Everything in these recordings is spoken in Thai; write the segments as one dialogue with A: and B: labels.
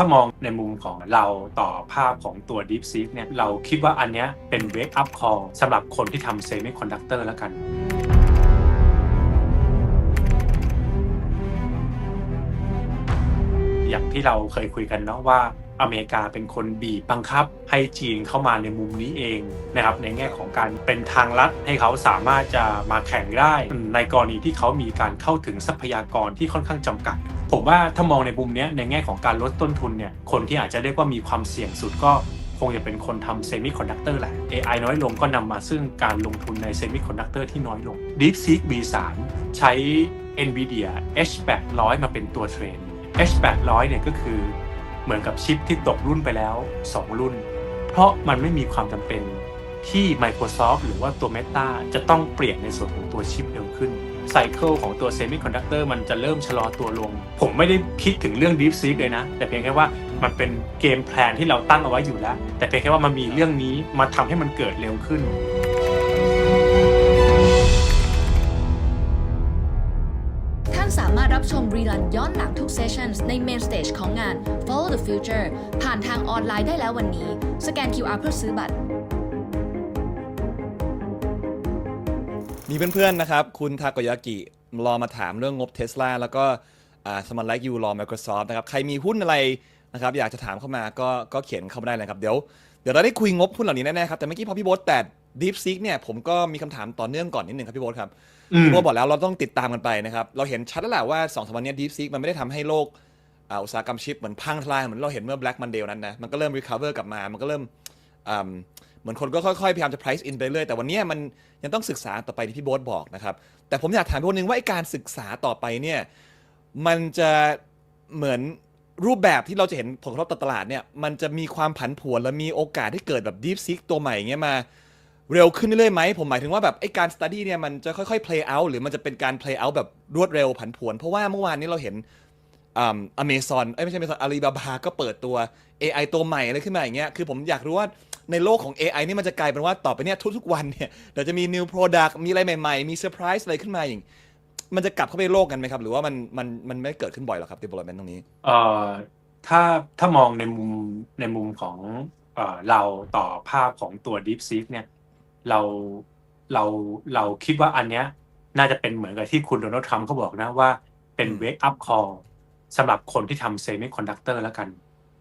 A: ถ้ามองในมุมของเราต่อภาพของตัว DeepSeek เนี่ยเราคิดว่าอันเนี้ยเป็น wake up call สำหรับคนที่ทำ semiconductor แล้วกันอย่างที่เราเคยคุยกันเนาะว่าอเมริกาเป็นคนบีบบังคับให้จีนเข้ามาในมุมนี้เองนะครับในแง่ของการเป็นทางลัดให้เขาสามารถจะมาแข่งได้ ในกรณีที่เขามีการเข้าถึงทรัพยากรที่ค่อนข้างจำกัด ผมว่าถ้ามองในมุมเนี้ยในแง่ของการลดต้นทุนเนี่ยคนที่อาจจะเรียกว่ามีความเสี่ยงสุดก็คงจะเป็นคนทำเซมิคอนดักเตอร์แหละ AI น้อยลงก็นำมาซึ่งการลงทุนในเซมิคอนดักเตอร์ที่น้อยลง DeepSeek V3 ใช้ NVIDIA H800 มาเป็นตัวเทรน H800 เนี่ยก็คือเหมือนกับชิปที่ตกรุ่นไปแล้ว 2 รุ่น เพราะมันไม่มีความจำเป็นที่ Microsoft หรือว่าตัว Meta จะต้องเปลี่ยนในส่วนของตัวชิปเร็วขึ้น ไซเคิลของตัวเซมิคอนดักเตอร์มันจะเริ่มชะลอตัวลง ผมไม่ได้คิดถึงเรื่อง DeepSeek เลยนะ แต่เพียงแค่ว่ามันเป็นเกมแพลนที่เราตั้งเอาไว้อยู่แล้ว แต่เพียงแค่ว่ามันมีเรื่องนี้มาทำให้มันเกิดเร็วขึ้น
B: ท่านสามารถรับชมรีลันย้อนหลังทุกเซสชั่นใน Main Stage ของงาน Follow the Future ผ่านทางออนไลน์ได้แล้ววันนี้ สแกน QR เพื่อซื้อบัตร
C: มีเพื่อนๆนะครับ คุณทาโกยากิรอมาถามเรื่องงบเท s l a แล้วก็สมันไลค์ยูรอ Microsoft นะครับ ใครมีหุ้นอะไรนะครับ อยากจะถามเข้ามาก็ก็เขียนเข้ามาได้เลยครับ เดี๋ยวเดี๋ยวเราได้คุยงบหุ้นเหล่านี้แน่ๆครับ แต่เมื่อกี้พอพี่โบ๊ทแต่ DeepSeek เนี่ยผมก็มีคำถามต่อเนื่องก่อนนิดหนึ่งครับพี่โบ๊ทครับ
A: อืม
C: พี่โบ๊ทบอกแล้วเราต้องติดตามกันไปนะครับ เราเห็นชัดแล้วแหละว่า2องสามวันเนี้ DeepSeek มันไม่ได้ทำให้โลกอ่าอุตสาหกรรมชิปเหมือนพังทลายเหมือนเราเห็นเมื่อ Black Monday นั้นนะมันก็เริ่ม recover กลับมามันก็เริ่มอ่าเห มือนคนก็ค่อยๆ พยายามจะ price in ไปเรื่อยแต่วันนี้มันยังต้องศึกษาต่อไปที่พี่โบ๊ทบอกนะครับ แต่ผมอยากถามพี่โบ๊ทนึงว่าไอ้การศึกษาต่อไปเนี่ยมันจะเหมือนรูปแบบที่เราจะเห็นผลกระทบต่อตลาดเนี่ยมันจะมีความผันผวนและมีโอกาสที่เกิดแบบ deep seek ตัวใหม่เงี้ยมาเร็วขึ้นเรื่อยๆไหมผมหมายถึงว่าแบบไอ้การ study เนี่ยมันจะค่อยๆ play out หรือมันจะเป็นการ play out แบบรวดเร็วผันผวน เพราะว่าเมื่อวานนี้เราเห็นอเมซอนไม่ใช่อเมซอนอาลีบาบาก็เปิดตัว AI ตัวใหม่อะไรขึ้นมาอย่างเงี้ยคือผมอยากรู้ว่า ในโลกของ AI นี่มันจะกลายเป็นว่าต่อไปเนี่ยทุกๆวันเนี่ยเดี๋ยวจะมี new product มีอะไรใหม่ๆ มีเซอร์ไพรส์อะไรขึ้นมาอย่างมันจะกลับเข้าไปโลกกันไหมครับ หรือว่ามันมันมันไม่เกิดขึ้นบ่อยหรอกครับ development ตรงนี้
A: เอ่อถ้าถ้ามองในมุมในมุมของเอ่อเราต่อภาพของตัว DeepSeek เนี่ยเราเราเราคิดว่าอันเนี้ยน่าจะเป็นเหมือนกับที่คุณโดนัลด์ทรัมป์เขาบอกนะว่าเป็น
C: อืม
A: wake up call สำหรับคนที่ทำ semiconductor แล้วกัน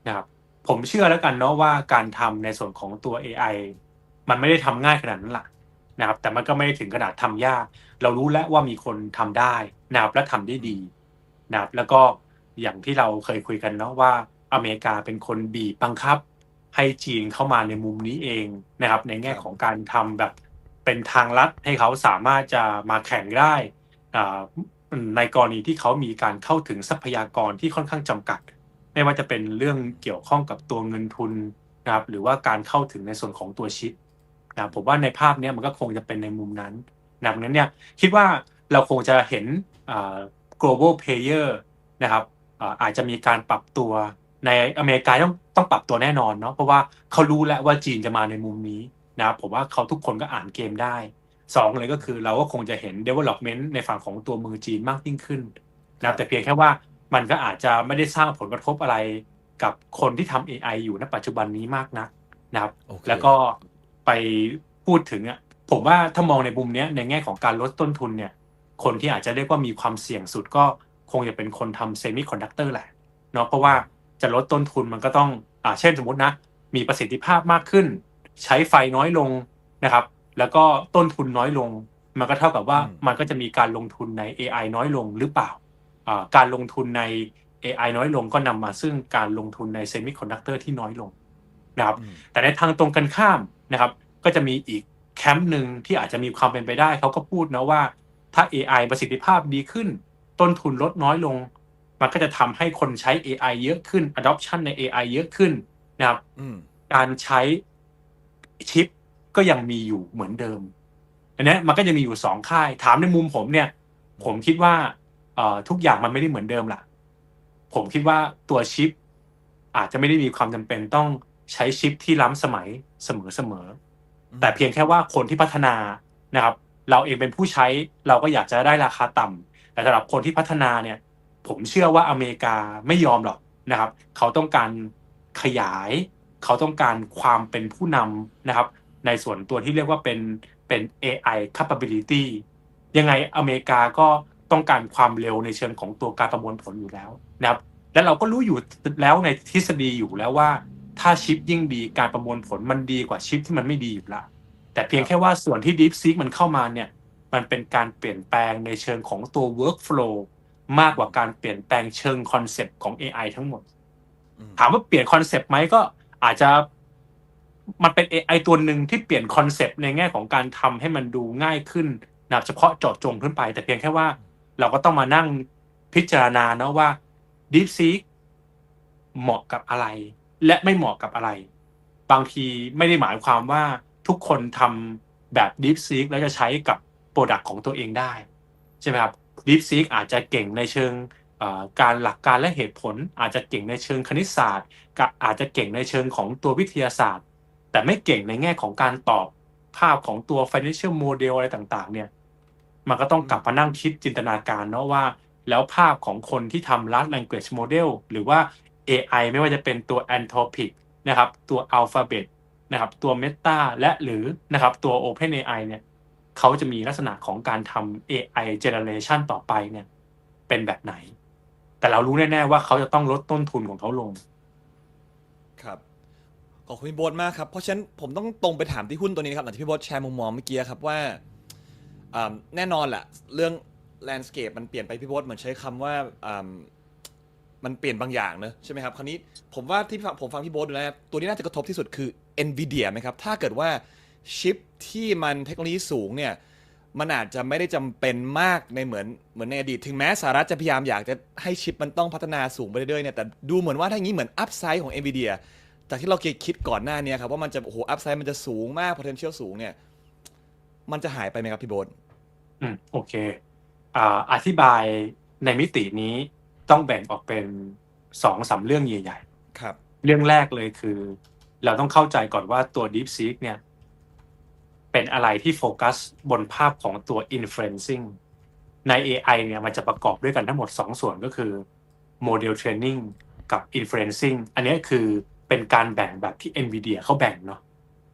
A: นะครับ ผมเชื่อแล้วกันเนาะว่าการทำในส่วนของตัว AI มันไม่ได้ทำง่ายขนาดนั้นหละนะครับ แต่มันก็ไม่ได้ถึงขนาดทำยาก เรารู้แล้วว่ามีคนทำได้นะครับและทำได้ดีนะครับแล้วก็อย่างที่เราเคยคุยกันเนาะว่าอเมริกาเป็นคนบีบบังคับ ให้จีนเข้ามาในมุมนี้เองนะครับ ในแง่ของการทำแบบเป็นทางลัดให้เขาสามารถจะมาแข่งได้อ่าในกรณีที่เขามีการเข้าถึงทรัพยากรที่ค่อนข้างจำกัด ไม่ว่าจะเป็นเรื่องเกี่ยวข้องกับตัวเงินทุนนะครับหรือว่าการเข้าถึงในส่วนของตัวชิปนะผมว่าในภาพนี้มันก็คงจะเป็นในมุมนั้นนะครับนั้นเนี่ยคิดว่าเราคงจะเห็นอ่า global player นะครับอาจจะมีการปรับตัวในอเมริกาต้องต้องปรับตัวแน่นอนเนาะเพราะว่าเขารู้แล้วว่าจีนจะมาในมุมนี้นะครับผมว่าเขาทุกคนก็อ่านเกมได้สองเลยก็คือเราก็คงจะเห็น development ในฝั่งของตัวมือจีนมากยิ่งขึ้นนะแต่เพียงแค่ว่า มันก็อาจจะไม่ได้สร้างผลกระทบอะไรกับคนที่ทำ AI อยู่ณปัจจุบันนี้มากนักนะครับ
C: โอเค
A: แล้วก็ไปพูดถึงอะผมว่าถ้ามองในมุมเนี้ยในแง่ของการลดต้นทุนเนี่ย คนที่อาจจะเรียกว่ามีความเสี่ยงสุดก็คงจะเป็นคนทำเซมิคอนดักเตอร์แหละเนาะเพราะว่าจะลดต้นทุนมันก็ต้องอ่าเช่นสมมตินะ มีประสิทธิภาพมากขึ้น ใช้ไฟน้อยลงนะครับ แล้วก็ต้นทุนน้อยลง มันก็เท่ากับว่า
C: อืม
A: มันก็จะมีการลงทุนใน AI น้อยลงหรือเปล่าอ่า การลงทุนใน AI น้อยลงก็นำมาซึ่งการลงทุนในเซมิคอนดักเตอร์ที่น้อยลงนะครับ
C: อืม
A: แต่ในทางตรงกันข้ามนะครับ ก็จะมีอีกแคมป์หนึ่งที่อาจจะมีความเป็นไปได้ เขาก็พูดนะว่าถ้า AI ประสิทธิภาพดีขึ้น ต้นทุนลดน้อยลง มันก็จะทำให้คนใช้ AI เยอะขึ้น adoption ใน AI เยอะขึ้นนะครับ
C: อืม
A: การใช้ชิปก็ยังมีอยู่เหมือนเดิมอันเนี้ยมันก็จะมีอยู่สองค่าย ถามในมุมผมเนี่ย ผมคิดว่าเอ่อ ทุกอย่างมันไม่ได้เหมือนเดิมล่ะ ผมคิดว่าตัวชิป อาจจะไม่ได้มีความจำเป็นต้องใช้ชิปที่ล้ำสมัยเสมอๆแต่เพียงแค่ว่าคนที่พัฒนานะครับ เราเองเป็นผู้ใช้เราก็อยากจะได้ราคาต่ำแต่สำหรับคนที่พัฒนาเนี่ย ผมเชื่อว่าอเมริกาไม่ยอมหรอกนะครับ เขาต้องการขยาย เขาต้องการความเป็นผู้นำนะครับ ในส่วนตัวที่เรียกว่าเป็นเป็น AI capability ยังไงอเมริกาก็ ต้องการความเร็วในเชิงของตัวการประมวลผลอยู่แล้วนะครับ และเราก็รู้อยู่แล้วในทฤษฎีอยู่แล้วว่า ถ้าชิปยิ่งดีการประมวลผลมันดีกว่าชิปที่มันไม่ดีอยู่ละแต่เพียงแค่ว่าส่วนที่ DeepSeek มันเข้ามาเนี่ยมันเป็นการเปลี่ยนแปลงในเชิงของตัว workflow มากกว่าการเปลี่ยนแปลงเชิงคอนเซปต์ของ AI ทั้งหมด
C: อืม
A: ถามว่าเปลี่ยนคอนเซปต์ไหมก็อาจจะมันเป็น AI ตัวหนึ่งที่เปลี่ยนคอนเซปต์ในแง่ของการทำให้มันดูง่ายขึ้นนะครับเฉพาะเจาะจงขึ้นไป แต่เพียงแค่ว่า เราก็ต้องมานั่งพิจารณาเนาะว่า DeepSeek เหมาะกับอะไร และไม่เหมาะกับอะไร บางทีไม่ได้หมายความว่าทุกคนทำแบบ DeepSeek แล้วจะใช้กับโปรดักต์ของตัวเองได้ ใช่ไหมครับ DeepSeek อาจจะเก่งในเชิงการหลักการและเหตุผล อาจจะเก่งในเชิงคณิตศาสตร์กอาจจะเก่งในเชิงของตัววิทยาศาสตร์ แต่ไม่เก่งในแง่ของการตอบภาพของตัว financial model อะไรต่างๆเนี่ย มันก็ต้องกลับมานั่งคิดจินตนาการเนาะว่า แล้วภาพของคนที่ทำ large language model หรือว่า AI ไม่ว่าจะเป็นตัว Anthropic นะครับตัว Alphabet นะครับตัว Meta และหรือนะครับตัว OpenAI เนี่ยเขาจะมีลักษณะของการทำ AI generation ต่อไปเนี่ยเป็นแบบไหน แต่เรารู้แน่ๆว่าเขาจะต้องลดต้นทุนของเขาลง
C: ครับขอบคุณพี่โบ๊ทมากครับ เพราะฉะนั้นผมต้องตรงไปถามที่หุ้นตัวนี้นะครับหลังจากพี่โบ๊ทแชร์มุมมองเมื่อกี้ครับว่าอ่า แน่นอนแหละเรื่อง landscape มันเปลี่ยนไปพี่โบ๊ทเหมือนใช้คำว่าอ่ามันเปลี่ยนบางอย่างเนอะใช่ไหมครับคราวนี้ผมว่าที่ผมฟังพี่โบ๊ทดูแล้วตัวนี้น่าจะกระทบที่สุดคือ NVIDIA ไหมครับ ถ้าเกิดว่าชิปที่มันเทคโนโลยีสูงเนี่ยมันอาจจะไม่ได้จำเป็นมากในเหมือนเหมือนในอดีต ถึงแม้สหรัฐจะพยายามอยากจะให้ชิปมันต้องพัฒนาสูงไปเรื่อยๆเนี่ยแต่ดูเหมือนว่าถ้าอย่างนี้เหมือนอัพไซด์ของ NVIDIA จากที่เราเคยคิดก่อนหน้านี้ครับว่ามันจะโอ้โหอัพไซด์มันจะสูงมาก potential สูงเนี่ย มันจะหายไปไหมครับพี่โบ๊ท
A: อืมโอเคอ่าอธิบายในมิตินี้ต้องแบ่งออกเป็นสองสามเรื่องใหญ่
C: ครับ
A: ๆเรื่องแรกเลยคือ เราต้องเข้าใจก่อนว่าตัว DeepSeek เนี่ย เป็นอะไรที่โฟกัสบนภาพของตัว inferencing ใน AI เนี่ยมันจะประกอบด้วยกันทั้งหมด 2 ส่วนก็คือ model training กับ inferencing อันนี้คือเป็นการแบ่งแบบที่ NVIDIA เขาแบ่งเนาะ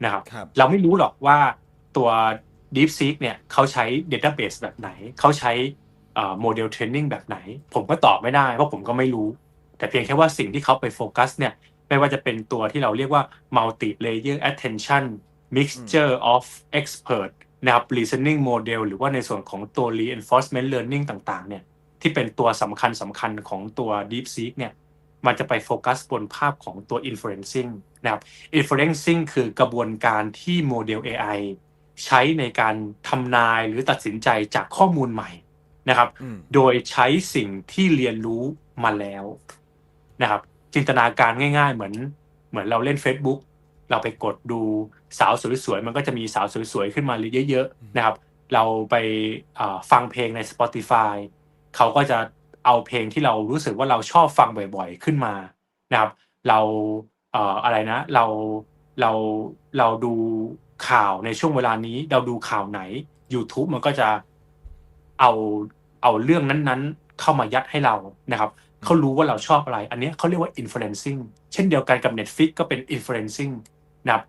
A: นะครับ
C: ครับ
A: เราไม่รู้หรอกว่าตัว DeepSeek เนี่ยเขาใช้ Database แบบไหน เขาใช้โมเดลเทรนนิ่งแบบไหน ผมก็ตอบไม่ได้ เพราะผมก็ไม่รู้ แต่เพียงแค่ว่าสิ่งที่เขาไปโฟกัสเนี่ยไม่ว่าจะเป็นตัวที่เราเรียกว่า multi layer attention mixture of expert นะครับ reasoning model หรือว่าในส่วนของตัว reinforcement learning ต่างๆ เนี่ยที่เป็นตัวสำคัญสำคัญของตัว DeepSeek เนี่ยมันจะไปโฟกัสบนภาพของตัว inferencing นะครับ inferencing คือกระบวนการที่โมเดล AI ใช้ในการทำนายหรือตัดสินใจจากข้อมูลใหม่นะครับ
C: อืม
A: โดยใช้สิ่งที่เรียนรู้มาแล้วนะครับ จินตนาการง่าย ๆ เหมือนเหมือนเราเล่น Facebook เราไปกดดูสาวสวยๆมันก็จะมีสาวสวยๆขึ้นมาเยอะๆนะครับ เราไปอ่าฟังเพลงใน Spotify เขาก็จะเอาเพลงที่เรารู้สึกว่าเราชอบฟังบ่อยๆขึ้นมานะครับ เราเอ่ออะไรนะเราเราเราดู ข่าวในช่วงเวลานี้ เราดูข่าวไหน YouTube มันก็จะเอาเอาเรื่องนั้นๆ เข้ามายัดให้เรานะครับเขารู้ว่าเราชอบอะไร อันนี้เขาเรียกว่า influencing เช่นเดียวกันกับ Netflix ก็เป็น influencing นะครับ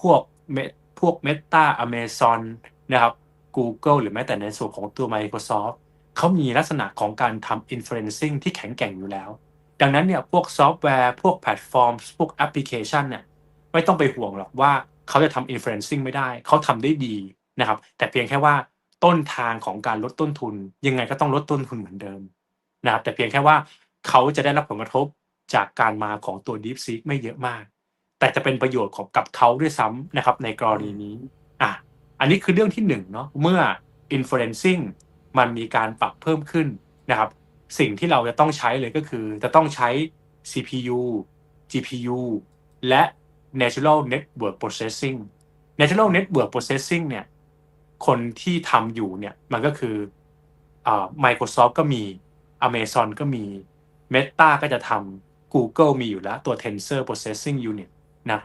A: พวกเมพวก Meta Amazon นะครับ Google หรือแม้แต่ในส่วนของตัว Microsoft เขามีลักษณะของการทำ influencing ที่แข็งแกร่งอยู่แล้ว ดังนั้นเนี่ยพวกซอฟต์แวร์ พวกแพลตฟอร์ม พวกแอปพลิเคชันเนี่ยไม่ต้องไปห่วงหรอกว่า เขาจะทำ influencing ไม่ได้ เขาทำได้ดีนะครับ แต่เพียงแค่ว่าต้นทางของการลดต้นทุน ยังไงก็ต้องลดต้นทุนเหมือนเดิมนะครับ แต่เพียงแค่ว่าเขาจะได้รับผลกระทบจากการมาของตัว DeepSeek ไม่เยอะมาก แต่จะเป็นประโยชน์ของกับเขาด้วยซ้ำนะครับ ในกรณีนี้อะอันนี้คือเรื่องที่หนึ่งเนาะเมื่อ inferencing มันมีการปรับเพิ่มขึ้นนะครับ สิ่งที่เราจะต้องใช้เลยก็คือจะต้องใช้ CPU GPU และ Natural Network Processing Natural Network Processing เนี่ยคนที่ทำอยู่เนี่ยมันก็คืออ่า Microsoft ก็มี Amazon ก็มี Meta ก็จะทำ Google มีอยู่แล้ว ตัว Tensor Processing Unit นะ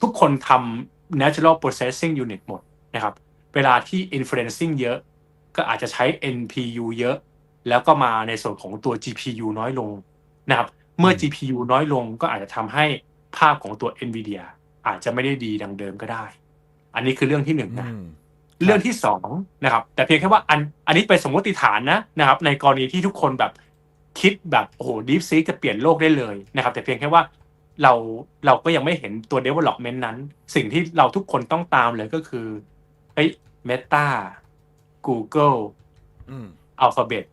A: ทุกคนทำ Natural Processing Unit หมดนะครับ เวลาที่ Inferencing เยอะก็อาจจะใช้ NPU เยอะ แล้วก็มาในส่วนของตัว GPU น้อยลงนะครับ เมื่อ GPU น้อยลงก็อาจจะทำให้ ภาพของตัว NVIDIA อาจจะไม่ได้ดีดังเดิมก็ได้ อันนี้คือเรื่องที่หนึ่งนะ
C: อืม
A: เรื่องที่สองนะครับ แต่เพียงแค่ว่าอันอันนี้เป็นสมมติฐานนะนะครับ ในกรณีที่ทุกคนแบบคิดแบบโอ้โหดีฟซีจะเปลี่ยนโลกได้เลยนะครับ แต่เพียงแค่ว่าเราเราก็ยังไม่เห็นตัว development นั้น สิ่งที่เราทุกคนต้องตามเลยก็คือเฮ้ย Meta Google
C: อืม
A: Alphabet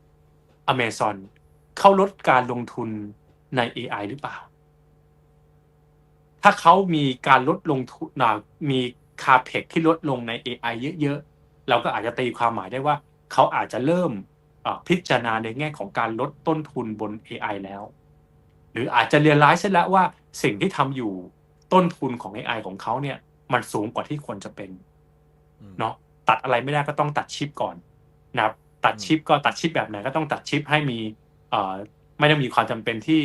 A: Amazon เขาลดการลงทุนใน AI หรือเปล่า ถ้าเขามีการลดลงทุนอ่ามีคาเพกที่ลดลงใน AI เยอะๆ เราก็อาจจะตีความหมายได้ว่าเขาอาจจะเริ่มอ่าพิจารณาในแง่ของการลดต้นทุนบน AI แล้ว หรืออาจจะเรียนรู้เส้นแล้วว่าสิ่งที่ทำอยู่ต้นทุนของ AI ของเขาเนี่ย มันสูงกว่าที่ควรจะเป็น
C: อืม
A: เนาะตัดอะไรไม่ได้ก็ต้องตัดชิปก่อนนะครับตัดชิปก็ตัดชิปแบบไหนก็ต้องตัดชิปให้มีเอ่อไม่ได้มีความจำเป็นที่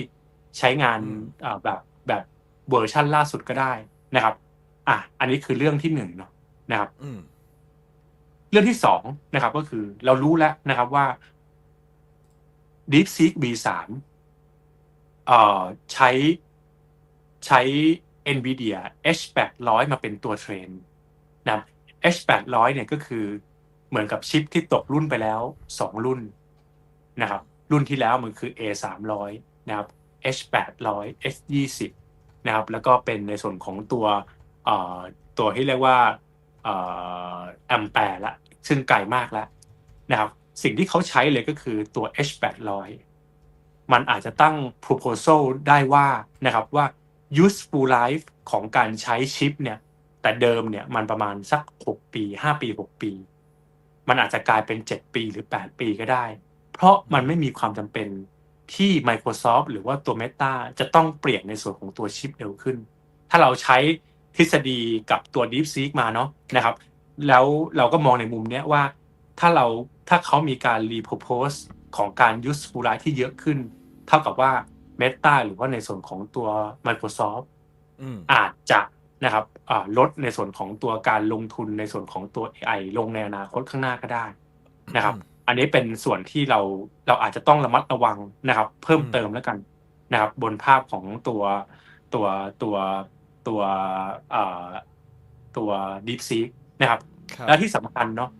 A: ใช้งาน
C: อืม
A: เอ่อแบบแบบ เวอร์ชันล่าสุดก็ได้นะครับ อะอันนี้คือเรื่องที่หนึ่งเนาะนะครับ
C: อืม
A: เรื่องที่สองนะครับ ก็คือเรารู้แล้วนะครับว่า DeepSeek V3 เอ่อใช้ใช้ NVIDIA H800 มาเป็นตัวเทรนนะครับ H800 เนี่ยก็คือเหมือนกับชิปที่ตกรุ่นไปแล้วสองรุ่นนะครับ รุ่นที่แล้วมันคือ A300 นะครับ H800 H20 นะครับ แล้วก็เป็นในส่วนของตัวตัวที่เรียกว่าแอมแปร์ละซึ่งไกลมากแล้วนะครับ สิ่งที่เขาใช้เลยก็คือตัว H800 มันอาจจะตั้ง proposal ได้ว่านะครับว่า useful life ของการใช้ชิปเนี่ย แต่เดิมเนี่ยมันประมาณสัก 6 ปี 5 ปี 6 ปี มันอาจจะกลายเป็น 7 ปีหรือ 8 ปีก็ได้ เพราะมันไม่มีความจำเป็น ที่ Microsoft หรือว่าตัว Meta จะต้องเปลี่ยนในส่วนของตัวชิปเร็วขึ้น ถ้าเราใช้ทฤษฎีกับตัว DeepSeek มาเนาะนะครับ แล้วเราก็มองในมุมเนี้ยว่า ถ้าเราถ้าเขามีการ repurpose ของการ useful life ที่เยอะขึ้น เท่ากับว่า Meta หรือว่าในส่วนของตัว Microsoft
C: อืม
A: อาจจะนะครับอ่าลดในส่วนของตัวการลงทุนในส่วนของตัว AI ลงในอนาคตข้างหน้าก็ได้นะครับ อันนี้เป็นส่วนที่เราเราอาจจะต้องระมัดระวังนะครับ เพิ่มเติมแล้วกันนะครับ บนภาพของตัวตัวตัวตัวเอ่อตัว DeepSeek นะครับ
C: ครับ
A: และที่สำคัญเนาะ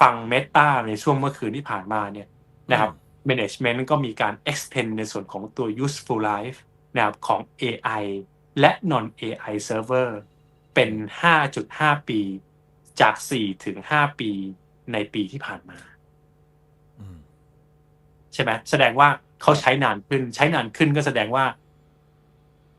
A: ฟัง Meta ในช่วงเมื่อคืนที่ผ่านมาเนี่ยนะครับ Management ก็มีการ extend ในส่วนของตัว useful life นะครับของ AI และ non AI server เป็น 5.5 ปี จาก 4 ถึง 5 ปีในปีที่ผ่านมา
C: อืม
A: ใช่ไหมแสดงว่าเขาใช้นานขึ้น ใช้นานขึ้นก็แสดงว่า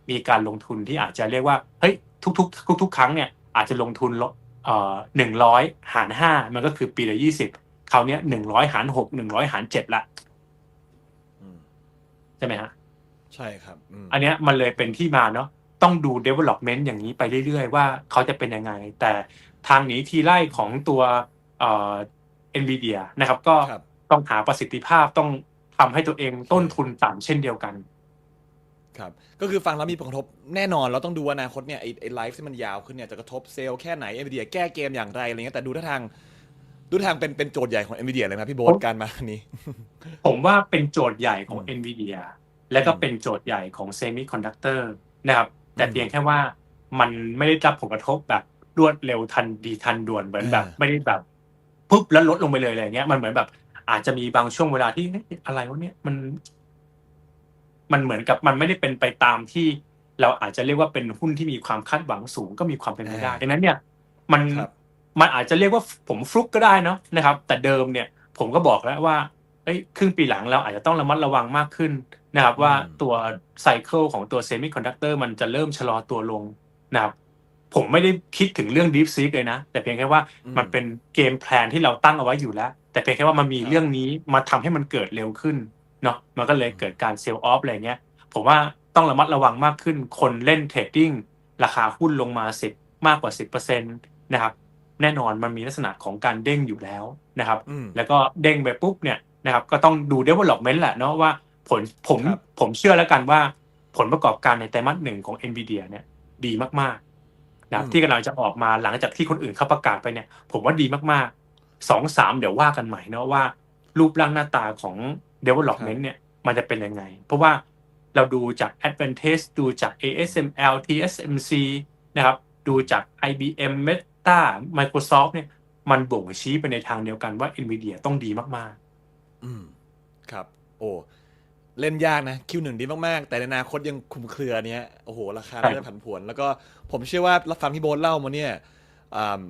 A: มีการลงทุนที่อาจจะเรียกว่าเฮ้ยทุกๆทุกๆครั้งเนี่ยอาจจะลงทุนลบเอ่อหนึ่งร้อยหารห้ามันก็คือปีละยี่สิบคราวเนี้ยหนึ่งร้อยหารหกหนึ่งร้อยหารเจ็ดละ
C: อืม
A: ใช่ไหมฮะ
C: ใช่ครับอืม
A: อันเนี้ยมันเลยเป็นที่มาเนาะต้องดู development อย่างนี้ไปเรื่อยๆ ว่าเขาจะเป็นยังไง แต่ทางหนีทีไล่ของตัวเอ่อ NVIDIA นะครับ ก็
C: ครับ
A: ต้องหาประสิทธิภาพต้องทำให้ตัวเองต้นทุนต่ำเช่นเดียวกัน
C: ครับ ก็คือฟังแล้วมีผลกระทบแน่นอนเราต้องดูว่าอนาคตเนี่ยไอ้ไอ้ไลฟ์ที่มันยาวขึ้นเนี่ยจะกระทบเซลล์แค่ไหน NVIDIA แก้เกมอย่างไรอะไรเงี้ยแต่ดูท่าทางดูท่าทางเป็นเป็นโจทย์ใหญ่ของ NVIDIA เลยนะพี่โบ๊
A: ผ
C: ท
A: ม
C: การมาอันนี้
A: ผมว่าเป็นโจทย์ใหญ่ของ
C: อืม
A: NVIDIA และก็
C: อืม
A: เป็นโจทย์ใหญ่ของเซมิคอนดักเตอร์นะครับ แต่
C: อืม
A: เพียงแค่ว่ามันไม่ได้รับผลกระทบแบบรวดเร็วทันดีทันด่วนเหมือนแบบ
C: อ่า
A: ไม่ได้แบบปุ๊บแล้วลดลงไปเลยอะไรเงี้ยมันเหมือนแบบ อาจจะมีบางช่วงเวลาที่เฮ้ยอะไรวะเนี่ยมัน มันเหมือนกับมันไม่ได้เป็นไปตามที่ เราอาจจะเรียกว่าเป็นหุ้นที่มีความคาดหวังสูงก็มีความเป็นไปได้ดังนั้นเนี่ย มัน
C: ครับ
A: มันอาจจะเรียกว่าผมฟลุกก็ได้เนาะนะครับ แต่เดิมเนี่ย ผมก็บอกแล้วว่าเอ้ยครึ่งปีหลังเราอาจจะต้องระมัดระวังมากขึ้นนะครับ ว่า
C: อืม
A: ตัวไซเคิลของตัวเซมิคอนดักเตอร์มันจะเริ่มชะลอตัวลงนะครับ ผมไม่ได้คิดถึงเรื่อง Deep Seek เลยนะ แต่เพียงแค่ว่า
C: อืม
A: มันเป็นเกมแพลนที่เราตั้งเอาไว้อยู่แล้ว แต่เพียงแค่ว่ามันมี
C: ครับ
A: เรื่องนี้มาทำให้มันเกิดเร็วขึ้นเนาะมันก็เลย
C: อืม
A: เกิดการเซลล์ออฟอะไรเงี้ยผมว่าต้องระมัดระวังมากขึ้นคนเล่นเทรดดิ้งราคาหุ้นลงมาสิบมากกว่าสิบเปอร์เซ็นตนะครับแน่นอนมันมีลักษณะของการเด้งอยู่แล้วนะครับ
C: อืม
A: แล้วก็เด้งไปปุ๊บเนี่ยนะครับก็ต้องดู development แหละเนาะว่าผลผม
C: ครับ
A: ผมเชื่อแล้วกันว่า ผลประกอบการในไตรมาสหนึ่งของ NVIDIA เนี่ยดีมากๆ นะครับที่กำลังจะออกมาหลังจากที่คนอื่นเขาประกาศไปเนี่ย ผมว่าดีมากๆสองสามเดี๋ยวว่ากันใหม่เนาะว่า รูปร่างหน้าตาของ development เนี่ยมันจะเป็นยังไง เพราะว่าเราดูจาก Advantage ดูจาก ASML TSMC นะครับ ดูจาก IBM Meta Microsoft เนี่ย มันบ่งชี้ไปในทางเดียวกันว่า NVIDIA ต้องดีมาก
C: อืม ครับ โอ้ เล่นยากนะ Q1 ดีมากๆ แต่ในอนาคตยังคลุมเครือเนี้ยโอ้โห ราคา
A: ใช่
C: เริ่มผันผวน แล้วก็ผมเชื่อว่ารับฟังพี่โบ๊ทเล่ามาเนี่ยอ่า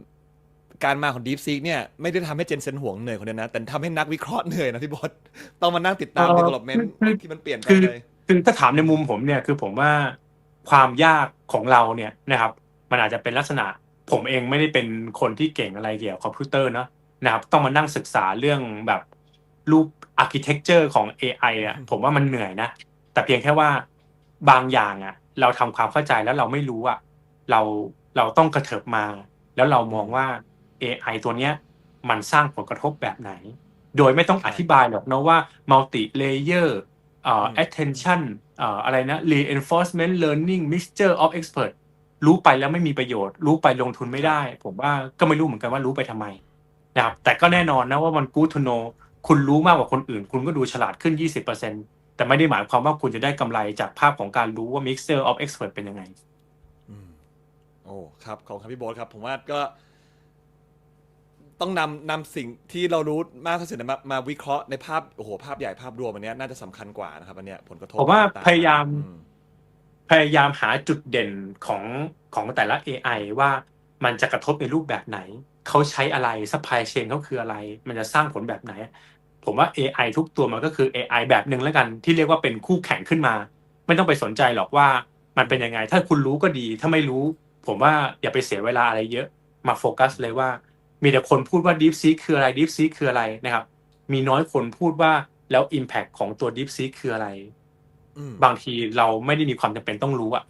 C: การมาของ DeepSeek เนี่ยไม่ได้ทำให้เจนเซนห่วงเหนื่อยคนเดียวนะ แต่ทำให้นักวิเคราะห์เหนื่อยนะพี่โบ๊ทต้องมานั่งติดตาม
A: เอ่อ
C: development
A: คือ
C: ที่มันเปลี่ยนไป
A: คือ
C: เลย
A: ๆคือถ้าถามในมุมผมเนี่ยคือผมว่าความยากของเราเนี่ยนะครับ มันอาจจะเป็นลักษณะ ผมเองไม่ได้เป็นคนที่เก่งอะไรเกี่ยวกับคอมพิวเตอร์เนอะนะครับต้องมานั่งศึกษาเรื่องแบบ รูปอาร์เคเต็กเจอร์ของ AI อะผมว่ามันเหนื่อยนะ แต่เพียงแค่ว่าบางอย่างอะ เราทำความเข้าใจแล้วเราไม่รู้อะเราเราต้องกระเถิบมา แล้วเรามองว่า AI ตัวเนี้ยมันสร้างผลกระทบแบบไหน โดยไม่ต้อง
C: ใช่
A: อธิบายหรอกนะว่า multi layer เอ่อ
C: อืม
A: attention เอ่ออะไรนะ reinforcement learning mixture of expert รู้ไปแล้วไม่มีประโยชน์ รู้ไปลงทุนไม่ได้ ผมว่าก็ไม่รู้เหมือนกันว่ารู้ไปทำไมนะครับแต่ก็แน่นอนนะว่ามัน good to know คุณรู้มากกว่าคนอื่น คุณก็ดูฉลาดขึ้น 20%แต่ไม่ได้หมายความว่าคุณจะได้กำไรจากภาพของการรู้ว่า mixture of expert เป็นยังไง
C: อืมโอ้ครับ ขอบคุณครับพี่โบ๊ทครับ ผมว่าก็ ต้องนำนำสิ่งที่เรารู้มากที่สุดเนยมามาวิเคราะห์ในภาพโอ้โหภาพใหญ่ภาพรวมอันเนี้ยน่าจะสำคัญกว่านะครับอันเนี้ยผลกระทบ
A: ผมว่า
C: ต่งๆ
A: พยายาม
C: อื
A: พยายามหาจุดเด่นของของแต่ละ AI ว่ามันจะกระทบในรูปแบบไหน เขาใช้อะไรซัพพลายเชนเขาคืออะไร มันจะสร้างผลแบบไหน ผมว่า AI ทุกตัวมันก็คือ AI แบบหนึ่งแล้วกันที่เรียกว่าเป็นคู่แข่งขึ้นมา ไม่ต้องไปสนใจหรอกว่ามันเป็นยังไง ถ้าคุณรู้ก็ดี ถ้าไม่รู้ ผมว่าอย่าไปเสียเวลาอะไรเยอะ มาโฟกัสเลยว่า มีแต่คนพูดว่า DeepSeek คืออะไร DeepSeek คืออะไรนะครับ มีน้อยคนพูดว่าแล้ว Impact ของตัว DeepSeek คืออะไร
C: อืม
A: บางทีเราไม่ได้มีความจำเป็นต้องรู้อะ